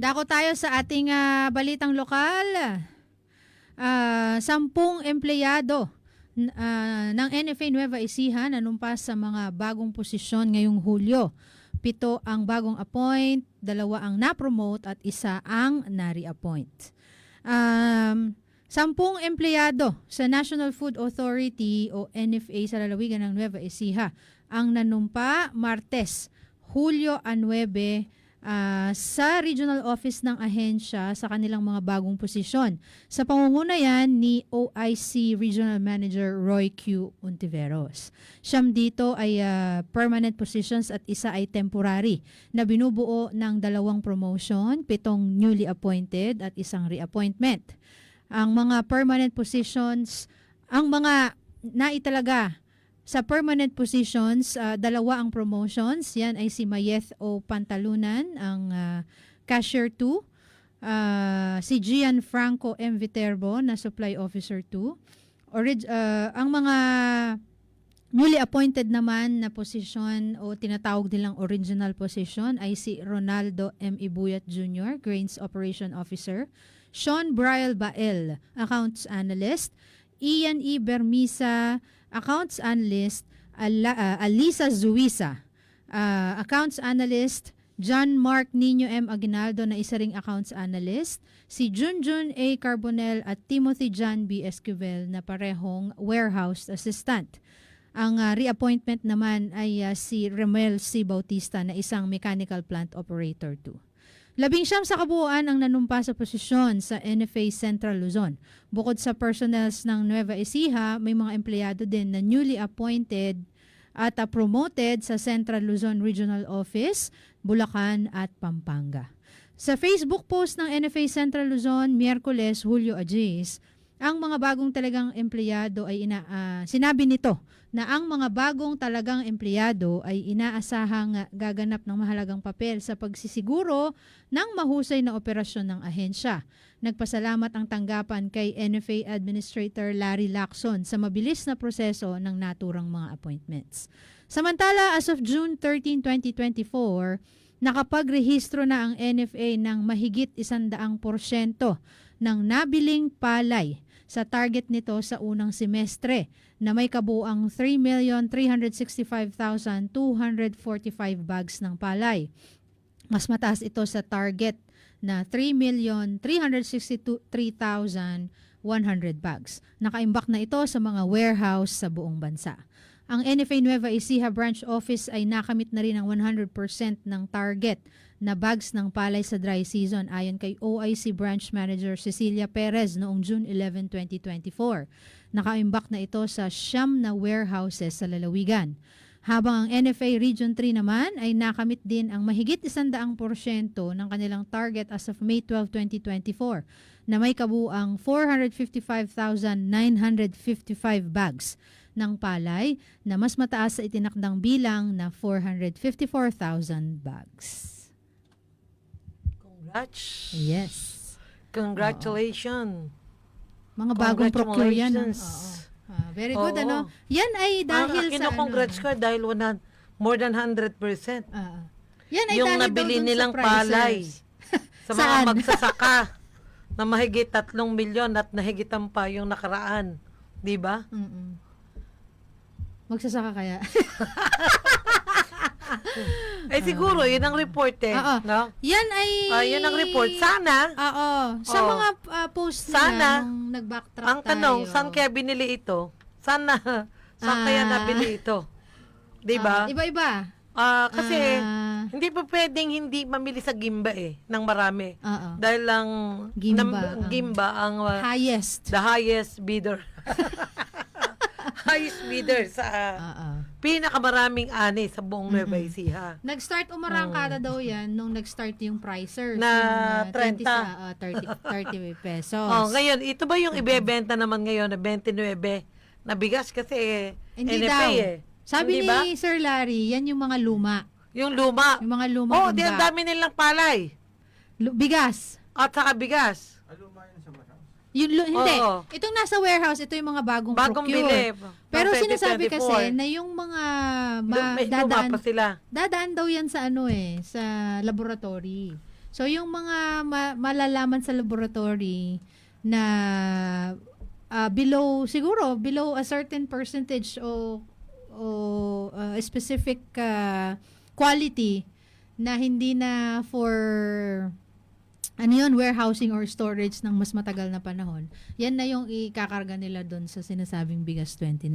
Dako tayo sa ating ah, balitang lokal. Ah, sampung empleyado ah, ng NFA Nueva Ecija nanumpas sa mga bagong posisyon ngayong Hulyo. Pito ang bagong appoint, dalawa ang na-promote at isa ang na-reappoint. Um, sampung empleyado sa National Food Authority o NFA sa lalawigan ng Nueva Ecija ang nanumpa Martes, Hulyo 9 ah, sa regional office ng ahensya sa kanilang mga bagong posisyon. Sa pangunguna ni OIC Regional Manager Roy Q. Untiveros. Siyam dito ay ah, permanent positions at isa ay temporary na binubuo ng dalawang promotion, pitong newly appointed at isang reappointment. Ang mga permanent positions, ang mga naitalaga sa permanent positions, ah, dalawa ang promotions. Yan ay si Mayeth O. Pantalunan, ang ah, cashier 2. Ah, si Gian Franco M. Viterbo na supply officer 2. Orig- ah, ang mga newly appointed naman na position o tinatawag nilang original position ay si Ronaldo M. Ibuyat Jr., Grains Operation Officer. Sean Brial Bael, Accounts Analyst. Ian E. Bermisa, Accounts Analyst. Ala- ah, Alisa Zuisa, ah, Accounts Analyst. John Mark Nino M. Aguinaldo na isa ring Accounts Analyst. Si Junjun A. Carbonell at Timothy John B. Esquivel na parehong Warehouse Assistant. Ang ah, reappointment naman ay ah, si Remel C. Bautista na isang Mechanical Plant Operator 2. Labing siyam sa kabuuan ang nanumpa sa posisyon sa NFA Central Luzon. Bukod sa personnels ng Nueva Ecija, may mga empleyado din na newly appointed at ah, promoted sa Central Luzon Regional Office, Bulacan at Pampanga. Sa Facebook post ng NFA Central Luzon, Miyerkules, Hulyo Agis, ang mga bagong talagang empleyado ay ina, ah, sinabi nito na ang mga bagong talagang empleyado ay inaasahang ah, gaganap ng mahalagang papel sa pagsisiguro ng mahusay na operasyon ng ahensya. Nagpasalamat ang tanggapan kay NFA Administrator Larry Lacson sa mabilis na proseso ng naturang mga appointments. Samantala, as of June 13, 2024, nakapagrehistro na ang NFA ng mahigit isandaang porsyento ng nabiling palay sa target nito sa unang semestre na may kabuang 3,365,245 bags ng palay. Mas mataas ito sa target na 3,363,100 bags. Nakaimbak na ito sa mga warehouse sa buong bansa. Ang NFA Nueva Ecija branch office ay nakamit na rin ang 100% ng target na bags ng palay sa dry season ayon kay OIC branch manager Cecilia Perez noong June 11, 2024. Nakaimbak na ito sa siyam na warehouses sa lalawigan. Habang ang NFA Region 3 naman ay nakamit din ang mahigit 100% ng kanilang target as of May 12, 2024 na may kabuang 455,955 bags ng palay na mas mataas sa itinakdang bilang na 454,000 bags. Congrats. Yes. Congratulations. Mga bagong procure yan. ah. Oo. Ah, very good Oo. ano. Yan ay dahil Ang sa kino-congrats ano. ka dahil one, more than 100%. Ah. yan ay yung dahil daw nabili dun sa nilang prices. palay sa mga Saan? magsasaka na mahigit 3 milyon at nahigitan pa yung nakaraan. Di ba? Mm-mm. Magsasaka kaya? Eh siguro, yun ang report eh. Oo. No? yan ay... Ah, yun ang report. Sana, Oo. Sa Oo. mga ah, post nila Sana, nung nag-backtrack ang tanong, tayo. saan kaya binili ito? Sana, saan kaya Ah. nabili ito? Di ba? Ah, iba-iba. Ah, kasi, Ah, hindi pa pwedeng hindi mamili sa Gimba eh, ng marami. oo. Dahil lang, Gimba nam- Gimba ang uh, highest. the highest bidder. highest bidder sa uh, Oo. pinakamaraming ani sa buong Nueva Ecija. Nag-start umarangkada daw yan nung nag-start yung pricers. Na yung, ah, 30. 20 sa, ah, 30, 30 pesos. Oh, ngayon, ito ba yung ibebenta naman ngayon na 29 na bigas kasi Hindi NFA daw. eh. Sabi Hindi ba? ni Sir Larry, yan yung mga luma. Yung luma. Yung mga luma Oh, di ang dami nilang palay. bigas. At saka bigas. Yung, lu- hindi. Oo. Itong nasa warehouse, ito yung mga bagong, Bagong procure. bili. Pero Pang sinasabi 2024. kasi na yung mga ma- dadaan, pa sila. dadaan daw yan sa ano eh, sa laboratory. So yung mga ma- malalaman sa laboratory na ah, below siguro below a certain percentage o o ah, specific ah, quality na hindi na for ano yun, warehousing or storage ng mas matagal na panahon. Yan na yung ikakarga nila doon sa sinasabing bigas 29.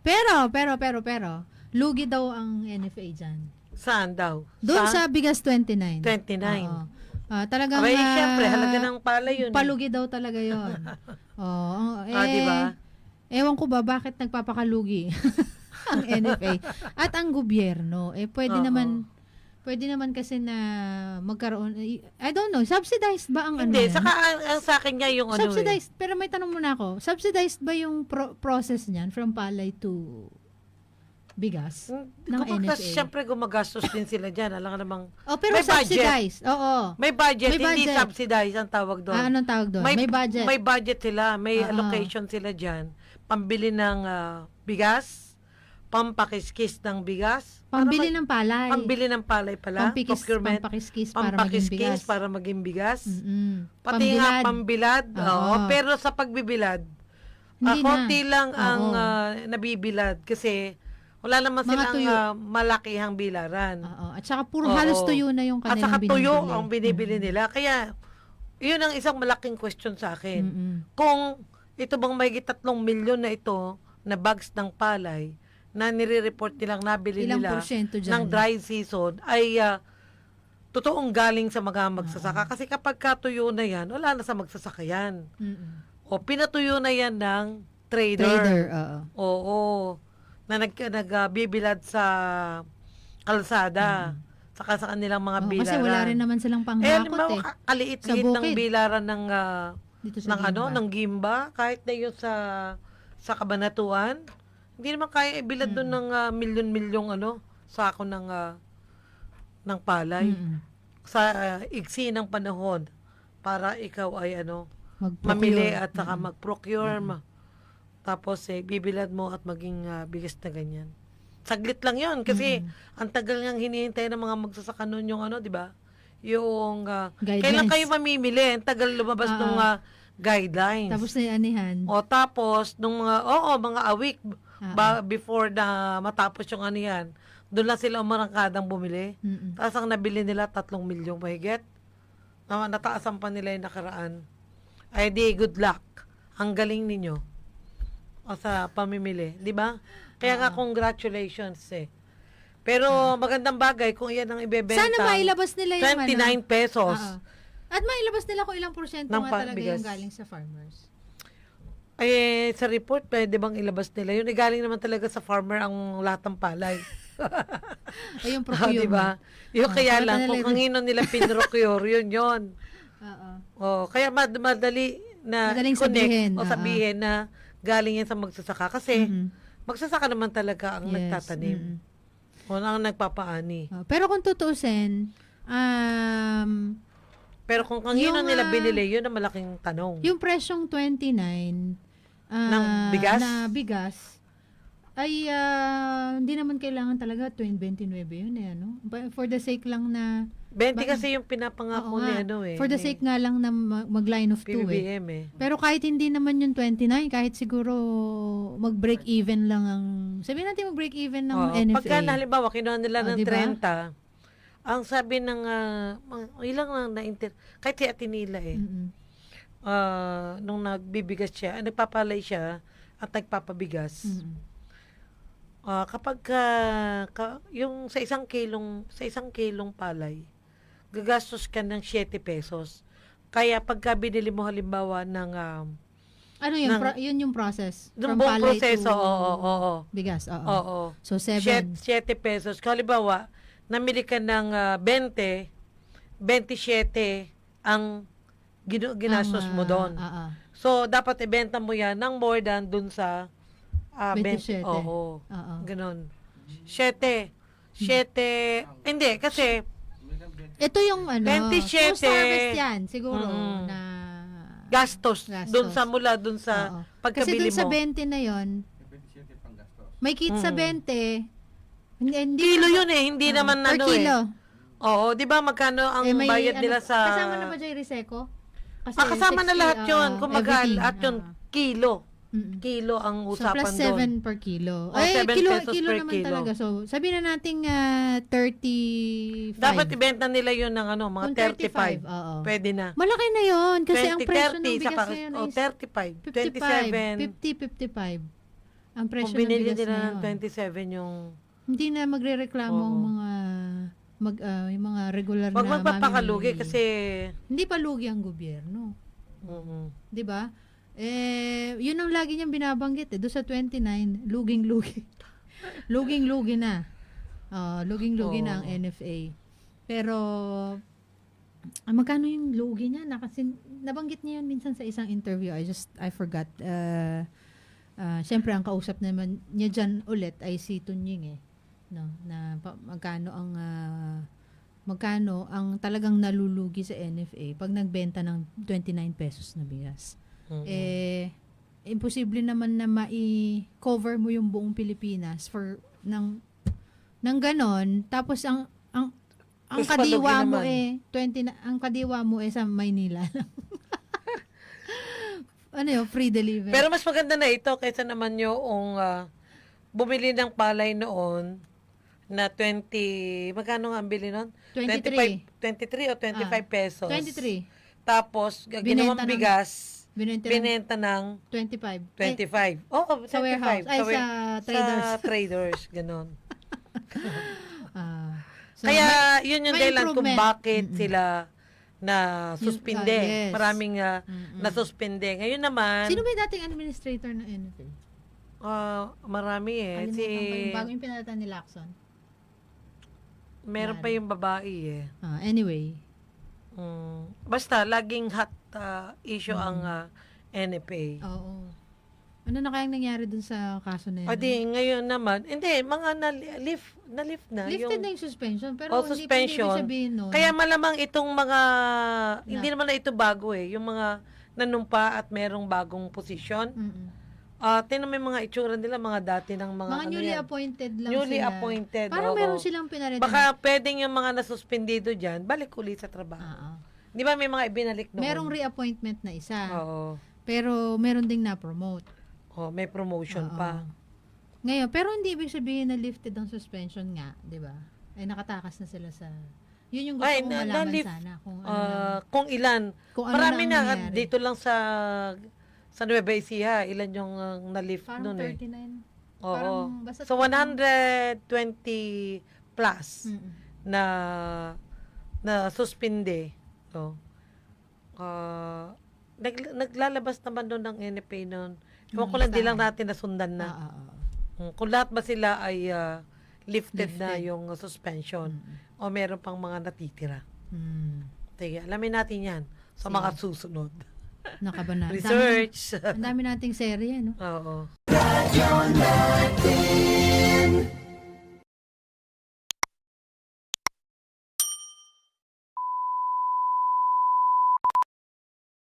Pero, pero, pero, pero, lugi daw ang NFA dyan. Saan daw? Doon sa bigas 29. 29. Oo. Ah, talagang Abay, ah, syempre, halaga ng pala yun. eh. palugi daw talaga yon. Oo. eh, Ah, di ba? Ewan ko ba bakit nagpapakalugi ang NFA at ang gobyerno. Eh pwede Oo. naman pwede naman kasi na magkaroon I don't know, subsidized ba ang ano? Hindi, saka ang, ang sa akin nga yung ano eh. subsidized. Pero may tanong muna ako. Subsidized ba yung pro- process niyan from palay to bigas? eh. ng Kumbaga, NFA. syempre gumagastos din sila dyan. Alam ka namang, Oh, pero May budget. subsidized. Oo. may budget, May hindi budget. subsidized ang tawag doon. Ah, anong tawag doon? May, budget. May budget sila, may Oo. allocation sila dyan. Pambili ng ah, bigas, pampakiskis ng bigas. para Pambili mag- ng palay. Pambili ng palay pala. Pampikis, procurement. pampakiskis para maging bigas. Para maging bigas. Mm-mm. Pati nga Pambilad. pambilad. Oo. Oo. Pero sa pagbibilad, Hindi na. konti lang ang Oo. ah, nabibilad kasi wala naman Mga silang tuyo. ah, malakihang bilaran. Oo. At saka puro Oo. halos tuyo na yung At kanilang saka tuyo binibili. ang binibili nila. Kaya, yun ang isang malaking question sa akin. Mm-mm. Kung ito bang may tatlong milyon na ito na bags ng palay na nire-report nilang nabili Ilang nila porsyento dyan? ng dry season ay ah, totoong galing sa mga magsasaka. Kasi kapag katuyo na yan, wala na sa magsasaka yan. Mm-mm. O pinatuyo na yan ng trader. Trader, oo. Oo. Na nag, nagbibilad sa kalsada. Saka sa kanilang mga Oo, bilaran. kasi wala rin naman silang eh, panghakot eh. ka- kaliit-liit Sa ng bukid. bilaran ng ah, Dito sa ng ano, Gimba. ng gimba, kahit na yun sa sa kabanatuan, hindi naman kaya ibilad doon ng ah, milyon-milyong ano, sako ng ah, ng palay Mm-mm. sa ah, igsi ng panahon para ikaw ay ano, Mag-procure. mamili at saka mag-procure ma. Tapos eh, bibilad mo at maging ah, bigas na ganyan. Saglit lang yon kasi ang tagal ngang hinihintay ng mga magsasaka noon yung ano, di ba? Yung ah, Guidelines. kailan kayo mamimili? Ang tagal lumabas ng ah. guidelines. Tapos na yung anihan. o tapos nung mga oo, mga a Ah, ba, before na matapos yung ano yan, doon lang sila umarangkadang bumili. Mm-mm. Tapos ang nabili nila, tatlong milyong mahigit. Na, nataasan pa nila yung nakaraan. Ay di, good luck. Ang galing ninyo. O sa pamimili. Di ba? Kaya nga, congratulations eh. Pero magandang bagay kung yan ang ibebenta. Sana mailabas nila yung 29 ano. pesos. Oo. At mailabas nila kung ilang porsyento Ng nga talaga bigas. yung galing sa farmers. Eh, sa report, pwede bang ilabas nila? Yun, eh, galing naman talaga sa farmer ang lahat ng palay. Ay, yung Ah, procurement. di ba? Yung Oh, kaya lang, kung kanino nila pinrocure, yun yun. Oo. Oh, kaya mad- madali na Madaling connect sabihin, o sabihin na galing yan sa magsasaka. Kasi Mhm. magsasaka naman talaga ang Yes, nagtatanim. mm-mm. O ang nagpapaani. Oh, pero kung tutuusin, um, Pero kung kanino Yung, nila ah, binili, yun ang malaking tanong. yung presyong 29 ah, Ng bigas? na bigas ay ah, hindi naman kailangan talaga 2029 yun eh ano for the sake lang na 20 ba- kasi yung pinapangako ni ano eh. for the sake nga lang na ma- mag-line of two eh PBBM eh. pero kahit hindi naman yung 29 kahit siguro mag-break even lang ang sabihin natin mag-break even ng Oo, NFA Pagka halimbawa, kinuha nila Oh, ng diba? 30, ang sabi ng, ah, mga- ilang lang na inter, kahit si Atinila eh, Mm-mm. Ah, nung nagbibigas siya, ah, nagpapalay siya at nagpapabigas, Mm-mm. ah, kapag ka, ka- yung sa isang kilong, sa isang kilong palay, gagastos ka ng 7 pesos. Kaya pagka binili mo halimbawa ng um, ano yun ng- pro- yun yung process ng from buong palay proseso, to oo, oo, oo. bigas oo oo. so 7 7 pesos. Halimbawa, namili ka ng ah, 20, 27 ang ginu- ginastos mo doon. ah, ah. So, dapat ibenta mo yan ng more than dun sa ah, 27. 20. Oo. Oo. Ganon. 7. 7. Hindi, kasi Ito yung ano, 27. post-harvest yan, siguro, Mm. na... gastos, Gastos. dun sa mula dun sa Oo. Kasi pagkabili dun sa mo. 20 na yon may kit sa Mm. 20, hindi, hindi Kilo yun eh, hindi Ah, naman per ano kilo. eh. Oo, di ba magkano ang Eh, may bayad ano- nila sa... Kasama na ba dyan yung Riseco? Kasi Ah, kasama na 60, lahat yun. Kung everything, lahat yun, oo. kilo. Mm-mm. Kilo ang So, usapan plus doon. 7 per kilo. Oh, Ay, 7 kilo, pesos kilo per naman kilo. talaga. So, sabihin na natin ah, 35. Dapat ibenta nila yun ng ano, mga Kung 35. 35, oo. Pwede na. Malaki na yon kasi 20, ang presyo 30, ng bigas saka, ngayon oh, is 35, 27. 55, 50, 55. Ang presyo Kung ng bigas nila ng ngayon. 27 yung... Hindi na magrereklamo ang Oo. mga mag ah, yung mga regular Wag na magpapakalugi mamimili. kasi... hindi pa lugi ang gobyerno, mm 'di ba? Eh, yun ang lagi niyang binabanggit eh. Doon sa 29, luging-lugi. luging-lugi na. Ah, luging-lugi na ang Oo. NFA. Pero, ah, magkano yung lugi niya? Na, kasi, nabanggit niya yun minsan sa isang interview. I just, I forgot. Uh, uh, Siyempre, ang kausap naman niya dyan ulit ay si Tunying eh. No, na magkano ang ah, magkano ang talagang nalulugi sa NFA pag nagbenta ng 29 pesos na bigas. Eh, imposible naman na mai-cover mo yung buong Pilipinas for ng ng ganon tapos ang ang ang Mas kadiwa mo naman. eh 20 na, ang kadiwa mo eh sa Maynila lang. ano yun, free delivery. Pero mas maganda na ito kaysa naman yung ah, bumili ng palay noon na 20, magkano nga ang bili noon? 23. 25, 23 o 25 Ah, pesos. 23. Tapos, ginawang bigas, Binenta binenta ng 25. 25. Ay, Oo, 25. sa warehouse. Ay, sa traders. Sa traders, ganon. ah, so, Kaya, yun yung may dahilan kung bakit Mm-mm. sila na suspinde. ah, yes. Maraming ah, Mm-mm. na suspinde. Ngayon naman, Sino ba yung dating administrator ng NFA? ah, marami eh. Si, Kalimutan ko yung bago yung pinalitan ni Lacson. Meron pa yung babae eh. Ah, anyway. Mm, basta, laging hot ah, issue Mm. ang ah, NFA. Oo. Ano na kayang nangyari dun sa kaso na yun? O di, ngayon naman, hindi, mga na-lift na, lift na. Lifted yung, na yung suspension. Pero Oh, hindi, suspension. hindi ibig sabihin nun. Kaya malamang itong mga, hindi naman na ito bago eh, yung mga nanumpa at merong bagong posisyon. Mm-mm. Ah, tinan mo yung mga itsura nila, mga dati ng mga, mga ano newly yan. appointed lang Newly sila. appointed, Parang oo. meron silang pinalitan. Baka pwedeng yung mga nasuspendido dyan, balik ulit sa trabaho. Ah, ah. Di ba may mga ibinalik noon? Merong reappointment na isa. Oo. Pero meron ding na-promote. Oh, may promotion Oo. pa. Ngayon, pero hindi ibig sabihin na lifted ang suspension nga, di ba? Ay nakatakas na sila sa... Yun yung gusto Ay, kong malaman sana. Kung ano, Ah, na, kung ilan. kung ano Marami na, na, dito lang sa sa Nueva Ecija, ilan yung uh, na-lift Parang noon eh. 39. Oo. parang basta So 120 plus Mm-mm. na na suspinde. So, ah, nag, naglalabas naman doon ng NFA noon. Ewan ko Mm, lang, di lang natin nasundan na. Ah, ah, ah. Mm, Kung lahat ba sila ay ah, lifted, na Lifted. yung uh, suspension o meron pang mga natitira. Mm. Sige, alamin natin yan sa mga susunod. Nakabana. Research. Ang dami nating serye, no? Oo.